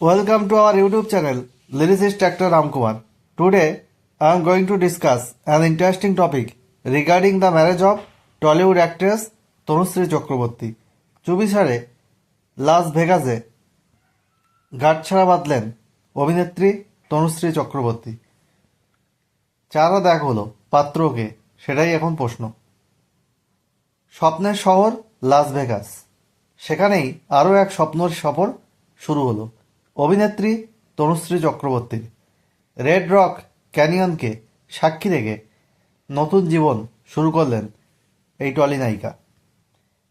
Welcome to our YouTube channel, Lyricist Actor Ramkumar. Today, I am going to discuss an interesting topic regarding the marriage of Tollywood actress Tanushree Chakraborty চুবিসারে লাস ভেগাসে গাঁটছাড়া বাঁধলেন অভিনেত্রী তনুশ্রী চক্রবর্তী চারা দেখ হলো পাত্রকে সেটাই এখন প্রশ্ন স্বপ্নের শহর লাস ভেগাস সেখানেই আরও এক স্বপ্নর সফর শুরু হলো অভিনেত্রী তনুশ্রী চক্রবর্তীর রেড রক ক্যানিয়নকে সাক্ষী রেখে নতুন জীবন শুরু করলেন এই টলি নায়িকা।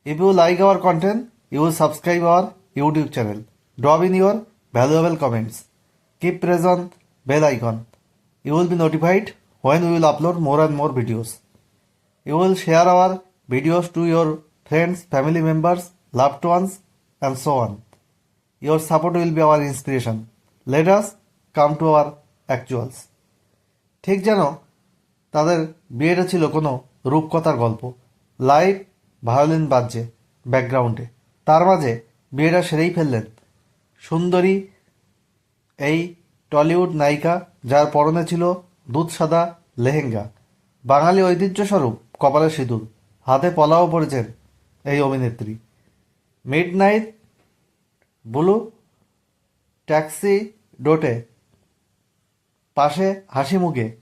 If you like our content you will subscribe our YouTube channel drop in your valuable comments keep on bell icon you will be notified when we upload more and more videos. You will share our videos to your friends, family members, loved ones, and so on. Your support will be our inspiration. Let come to our actuals. ঠিক যেন তাদের বিয়েটা ছিল কোনো রূপকথার গল্প। Live violin বাজছে ব্যাকগ্রাউন্ডে তার মাঝে বিয়েটা সেরেই ফেললেন। সুন্দরী এই টলিউড নায়িকা, যার পরনে ছিল দুধ সাদা লেহেঙ্গা। বাঙালি ঐতিহ্যস্বরূপ কপালে সিঁদুর। হাতে পলাও পড়েছেন এই অভিনেত্রী। মিড নাইট ব্লু, ট্যাক্সি ডোটে, পাশে হাসি মুখে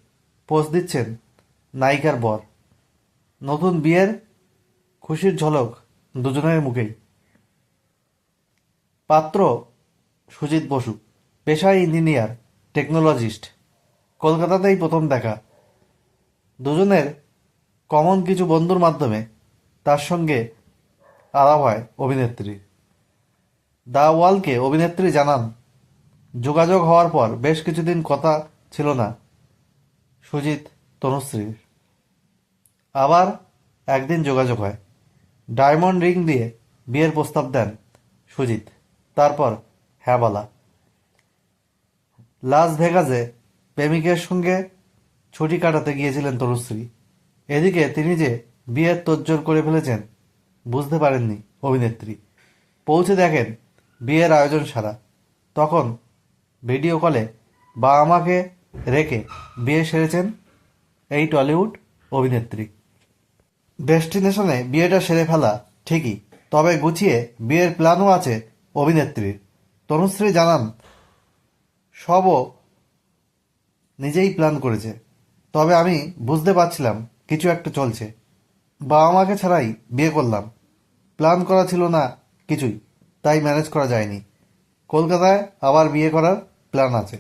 পোজ দিচ্ছেন নায়িকার বর। নতুন বিয়ের খুশির ঝলক দুজনের মুখেই। পাত্র সুজিত বসু পেশায় ইঞ্জিনিয়ার, টেকনোলজিস্ট। কলকাতাতেই প্রথম দেখা। দুজনের কমন কিছু বন্ধুর মাধ্যমে তার সঙ্গে আলাপ হয় অভিনেত্রীর। দ্য ওয়ালকে অভিনেত্রী জানান, যোগাযোগ হওয়ার পর বেশ কিছুদিন কথা ছিল না। সুজিত তনুশ্রীর। আবার একদিন যোগাযোগ হয়। ডায়মন্ড রিং দিয়ে বিয়ের প্রস্তাব দেন সুজিত। তারপর হ্যাঁ বলা। লাস ভেগাসে প্রেমিকের সঙ্গে ছুটি কাটাতে গিয়েছিলেন তনুশ্রী। এদিকে তিনি যে বিয়ের তোজ্জোর করে ফেলেছেন, বুঝতে পারেননি অভিনেত্রী। পৌঁছে দেখেন বিয়ের আয়োজন সারা তখন ভিডিও কলে বাবা মাকে রেখে বিয়ে সেরেছেন এই টলিউড অভিনেত্রী। ডেস্টিনেশনে বিয়েটা সেরে ফেলা ঠিকই, তবে গুছিয়ে বিয়ের প্ল্যানও আছে অভিনেত্রীর। তনুশ্রী জানান, সবও নিজেই প্ল্যান করেছে। তবে আমি বুঝতে পারছিলাম কিছু একটা চলছে। বাবা মাকে ছাড়াই বিয়ে করলাম। প্ল্যান করা ছিল না কিছুই। তাই ম্যানেজ করা যায়নি। কলকাতায় আবার বিয়ে করার প্ল্যান আছে।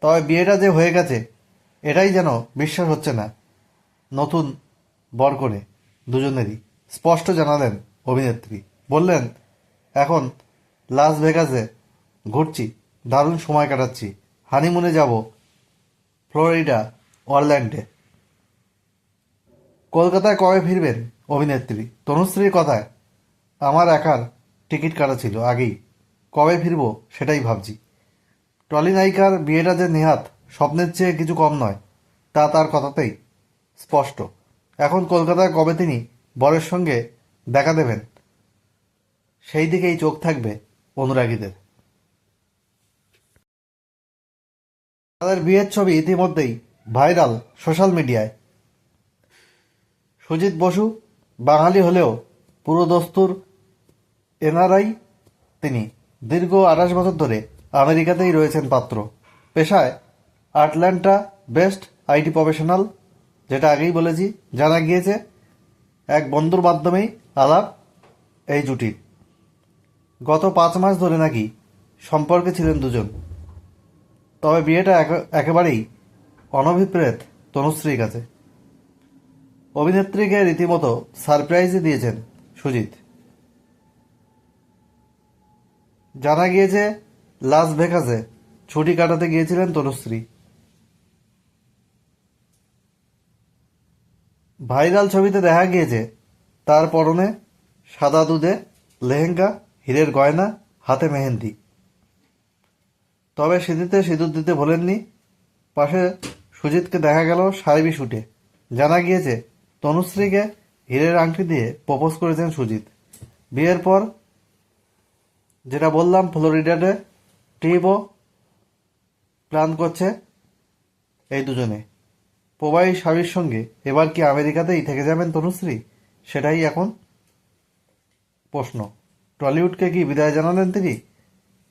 তবে বিয়েটা যে হয়ে গেছে, এটাই যেন বিশ্বাস হচ্ছে না। নতুন বর করে দুজনেরই, স্পষ্ট জানালেন অভিনেত্রী। বললেন, এখন লাস ভেগাসে ঘুরছি, দারুণ সময় কাটাচ্ছি। হানিমুনে যাব ফ্লোরিডা অরল্যান্ডে। কলকাতায় কবে ফিরবেন অভিনেত্রী? তনুশ্রীর কথায়, আমার একার টিকিট কাটা ছিল আগেই। কবে ফিরবো সেটাই ভাবছি। টলি নায়িকার বিয়েটা যে নেহাত স্বপ্নের চেয়ে কিছু কম নয়, তা তার কথাতেই স্পষ্ট। এখন কলকাতায় কবে তিনি বরের সঙ্গে দেখা দেবেন, সেই দিকেই চোখ থাকবে অনুরাগীদের। তাদের বিয়ের ছবি ইতিমধ্যেই ভাইরাল সোশ্যাল মিডিয়ায়। সুজিত বসু, বাঙালি হলেও পুরো দস্তুর এনআরআই, তিনি দীর্ঘ আঠাশ বছর ধরে আমেরিকাতেই রয়েছেন পাত্র। পেশায় আটল্যান্টা বেস্ট আইটি প্রফেশনাল, যেটা আগেই বলেছি, জানা গিয়েছে, এক বন্ধুর মাধ্যমেই আলাপ এই জুটির গত পাঁচ মাস ধরে নাকি সম্পর্কে ছিলেন দুজন। তবে বিয়েটা একে- একেবারেই অনভিপ্রেত তনুশ্রীর কাছে। অভিনেত্রীকে রীতিমতো সারপ্রাইজই দিয়েছেন সুজিত। জানা গিয়েছে লাস ভেগাসে ছুটি কাটাতে গিয়েছিলেন তনুশ্রী। ভাইরাল ছবিতে দেখা গিয়েছে, তার পরনে সাদা দুধে লেহেঙ্গা, হীরের গয়না, হাতে মেহেন্দি। তবে সিঁথিতে সিঁদুর দিতে ভোলেননি। পাশে সুজিতকে দেখা গেল সাহেবি শুটে। জানা গিয়েছে, তনুশ্রীকে হীরের আংটি দিয়ে প্রপোজ করেছেন সুজিত। বিয়ের পর যেটা বললাম, ফ্লোরিডাতে ট্রিপও প্ল্যান করছে এই দুজনে। প্রবাহী স্বামীর সঙ্গে। এবার কি আমেরিকাতেই থেকে যাবেন তনুশ্রী? সেটাই এখন প্রশ্ন। টলিউডকে কি বিদায় জানালেন তিনি?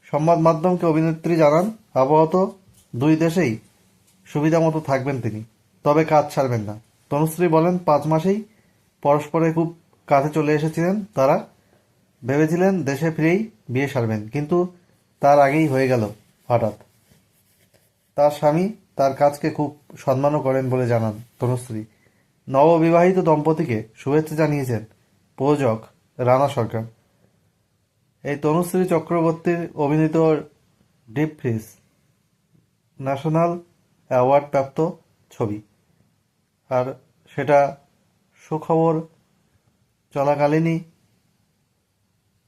সংবাদ মাধ্যমকে অভিনেত্রী জানান, আপাতত দুই দেশেই সুবিধা মতো থাকবেন তিনি। তবে কাজ ছাড়বেন না। তনুশ্রী বলেন, পাঁচ মাসেই পরস্পরের খুব কাছে চলে এসেছিলেন তারা। ভেবেছিলেন দেশে ফিরেই বিয়ে সারবেন, কিন্তু তার আগেই হয়ে গেল হঠাৎ। তার স্বামী তার কাজকে খুব সম্মানও করেন বলে জানান তনুশ্রী। নববিবাহিত দম্পতিকে শুভেচ্ছা জানিয়েছেন প্রযোজক রানা সরকার। এই তনুশ্রী চক্রবর্তীর অভিনীত ডিপ ফ্রিজ ন্যাশনাল অ্যাওয়ার্ড প্রাপ্ত ছবি। আর সেটা সুখবর চলাকালীনই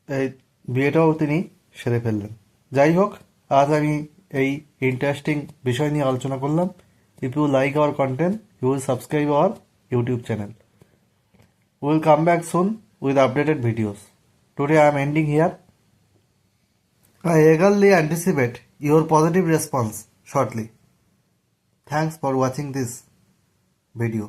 এই বিয়েটাও তিনি সেরে ফেললেন। যাই হোক, আজ আমি এই ইন্টারেস্টিং বিষয় নিয়ে আলোচনা করলাম। If you like our content you will subscribe our YouTube channel will come back soon with updated videos today I am ending here I eagerly anticipate your positive response shortly thanks for watching this video